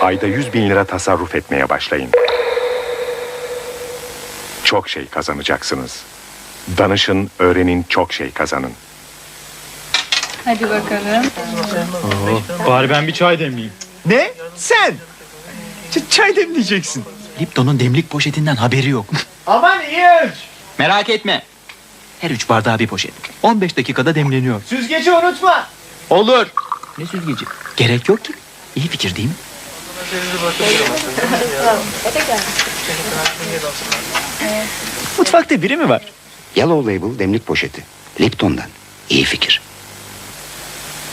Ayda 100 bin lira tasarruf etmeye başlayın. Çok şey kazanacaksınız. Danışın, öğrenin, çok şey kazanın. Hadi bakalım. Bari ben bir çay demleyeyim. Ne? Sen? Ç- çay demleyeceksin. Lipton'un demlik poşetinden haberi yok. Aman iyi ölç. Merak etme. Her üç bardağı bir poşet. 15 dakikada demleniyor. Süzgeci unutma. Olur. Ne süzgeci? Gerek yok ki. İyi fikir değil mi? Mutfakta biri mi var? Yellow Label demlik poşeti. Lipton'dan. İyi fikir.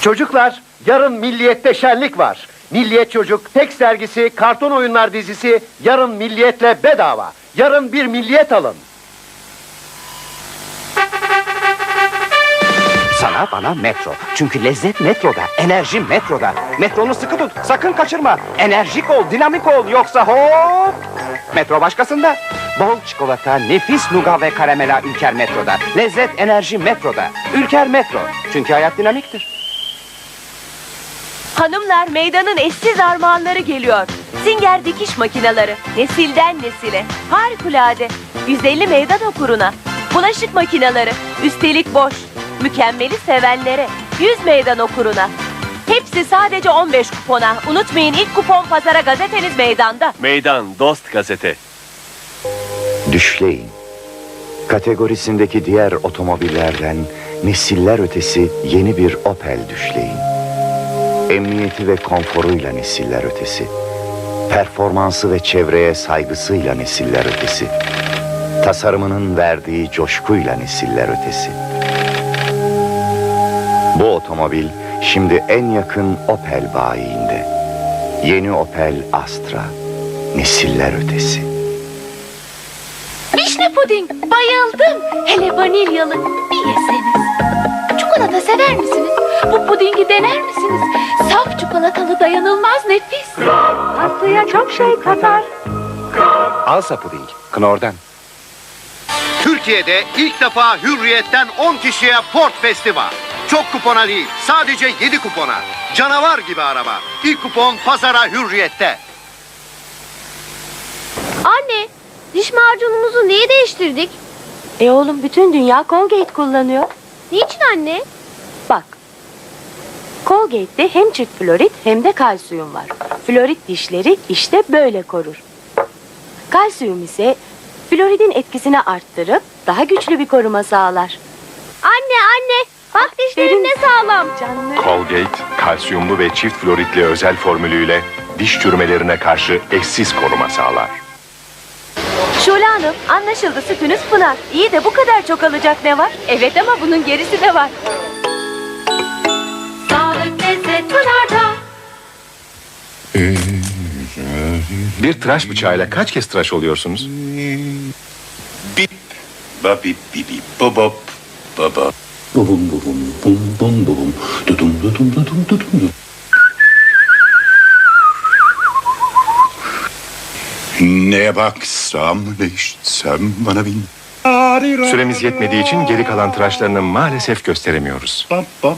Çocuklar, yarın Milliyet'te şenlik var. Milliyet Çocuk tek sergisi, karton oyunlar dizisi yarın Milliyet'le bedava. Yarın bir Milliyet alın. Sana bana metro. Çünkü lezzet metroda, enerji metroda. Metronu sıkı tut, sakın kaçırma. Enerjik ol, dinamik ol yoksa hop. Metro başkasında. Bol çikolata, nefis nuga ve karamela Ülker Metro'da. Lezzet, enerji metroda. Ülker Metro. Çünkü hayat dinamiktir. Hanımlar meydanın eşsiz armağanları geliyor. Singer dikiş makineleri nesilden nesile. Harikulade. 150 meydan okuruna. Bulaşık makineleri üstelik boş. Mükemmeli sevenlere. 100 meydan okuruna. Hepsi sadece 15 kupona. Unutmayın ilk kupon pazara gazeteniz meydanda. Meydan Dost Gazete. Düşleyin. Kategorisindeki diğer otomobillerden nesiller ötesi yeni bir Opel düşleyin. Emniyeti ve konforuyla nesiller ötesi. Performansı ve çevreye saygısıyla nesiller ötesi. Tasarımının verdiği coşkuyla nesiller ötesi. Bu otomobil şimdi en yakın Opel bayiinde. Yeni Opel Astra. Nesiller ötesi. Vişne puding. Bayıldım. Hele vanilyalı. Bir yeseniz. Çikolata sever misiniz? Bu pudingi dener misiniz? Saf çikolatalı dayanılmaz nefis. Tatlıya çok şey katar. Alsa puding. Knorr'dan. Türkiye'de ilk defa Hürriyet'ten 10 kişiye Ford Festival. Çok kupona değil, sadece 7 kupona. Canavar gibi araba. İlk kupon pazara Hürriyet'te. Anne, diş macunumuzu niye değiştirdik? E oğlum bütün dünya Colgate kullanıyor. Niçin anne? Bak. Colgate'de hem çift florit hem de kalsiyum var. Florit dişleri işte böyle korur. Kalsiyum ise floridin etkisini arttırıp daha güçlü bir koruma sağlar. Anne anne, bak dişlerim ne sağlam. Canlı. Colgate, kalsiyumlu ve çift floritli özel formülüyle diş çürümelerine karşı eşsiz koruma sağlar. Şule Hanım anlaşıldı sütünüz pınar. İyi de bu kadar çok alacak ne var? Evet ama bunun gerisi de var. Sağlık lezzet pınarda. Bir tıraş bıçağıyla kaç kez tıraş oluyorsunuz? Bip. Ba bip bip bip. Ba. Bum bum bum bum bum dudum dudum dudum dudum. Ne baksam ne işitsem bana bin. Süremiz yetmediği için geri kalan tıraşlarını maalesef gösteremiyoruz. Bam bam.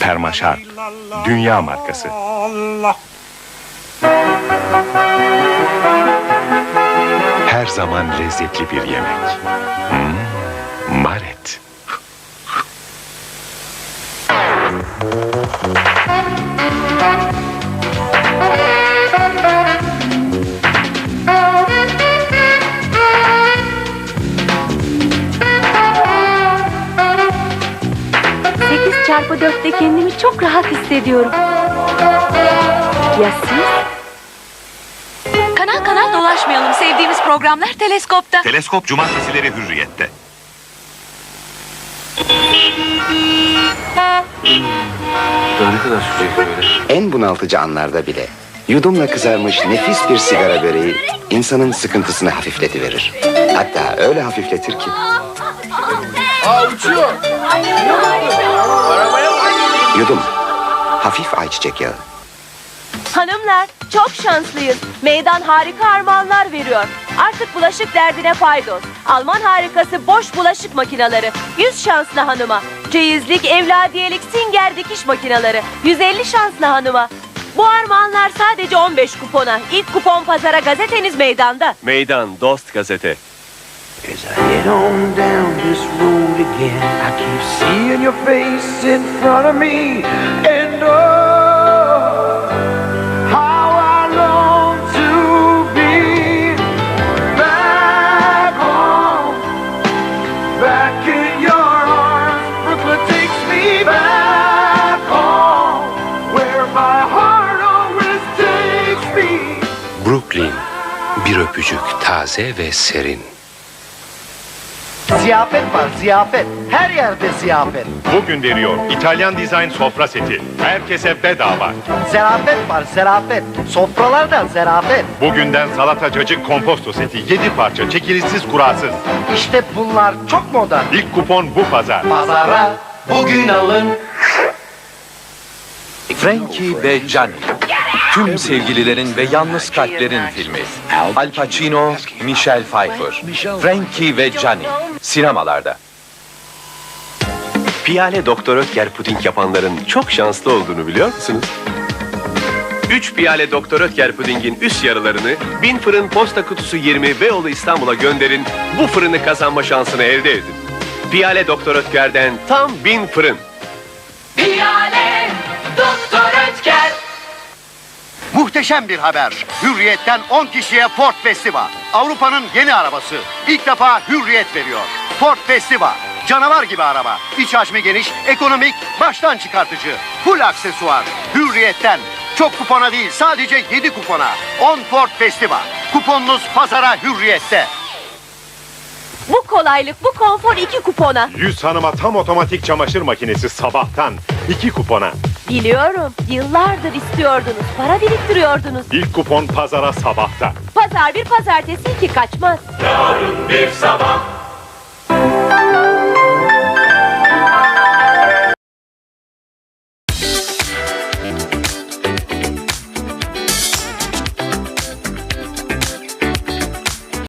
Permaşar, dünya markası. Her zaman lezzetli bir yemek. Hmm, Maret. Sekiz çarpı dörtte kendimi çok rahat hissediyorum. Ya siz? Kanal kanal dolaşmayalım. Sevdiğimiz programlar teleskopta. Teleskop cumartesileri hürriyette. En bunaltıcı anlarda bile yudumla kızarmış nefis bir sigara böreği insanın sıkıntısını hafifletiverir. Hatta öyle hafifletir ki. Yudum. Hafif ayçiçek yağı. Hanımlar çok şanslıyız. Meydan harika armağanlar veriyor. Artık bulaşık derdine paydos. Alman harikası boş bulaşık makineleri. 100 şanslı hanıma. Ceyizlik, evladiyelik, singer dikiş makineleri. 150 şanslı hanıma. Bu armağanlar sadece 15 kupona. İlk kupon pazara gazeteniz meydanda. Meydan Dost Gazete. As I head on down this road again, I keep seeing your face in front of me, Brooklyn. Bir öpücük taze ve serin. Ziyafet var ziyafet. Her yerde ziyafet. Bugün veriyor İtalyan dizayn sofra seti. Herkese bedava. Zerafet var zerafet. Sofralarda zerafet. Bugünden salata cacık komposto seti 7 parça çekilişsiz kurasız. İşte bunlar çok moda. İlk kupon bu pazar. Pazara bugün alın. Frankie ve Johnny. Tüm sevgililerin ve yalnız kalplerin filmi. Al Pacino, Michelle Pfeiffer. Frankie ve Johnny. Sinemalarda. Piyale Doktor Ötker puding yapanların çok şanslı olduğunu biliyor musunuz? 3 piyale Doktor Ötker pudingin üst yarılarını Bin Fırın Posta Kutusu 20 Beyoğlu İstanbul'a gönderin. Bu fırını kazanma şansını elde edin. Piyale Doktor Ötker'den tam bin fırın. Piyale Muhteşem bir haber. Hürriyet'ten 10 kişiye Ford Festiva. Avrupa'nın yeni arabası. İlk defa Hürriyet veriyor. Ford Festiva. Canavar gibi araba. İç hacmi geniş, ekonomik, baştan çıkartıcı. Full aksesuar. Hürriyet'ten. Çok kupona değil, sadece 7 kupona. 10 Ford Festiva. Kuponunuz pazara Hürriyet'te. Bu kolaylık, bu konfor iki kupona. 100 hanıma tam otomatik çamaşır makinesi sabahtan 2 kupona. Biliyorum, yıllardır istiyordunuz, para biriktiriyordunuz. İlk kupon pazara sabahta. Pazar bir pazartesi iki kaçmaz. Yarın bir sabah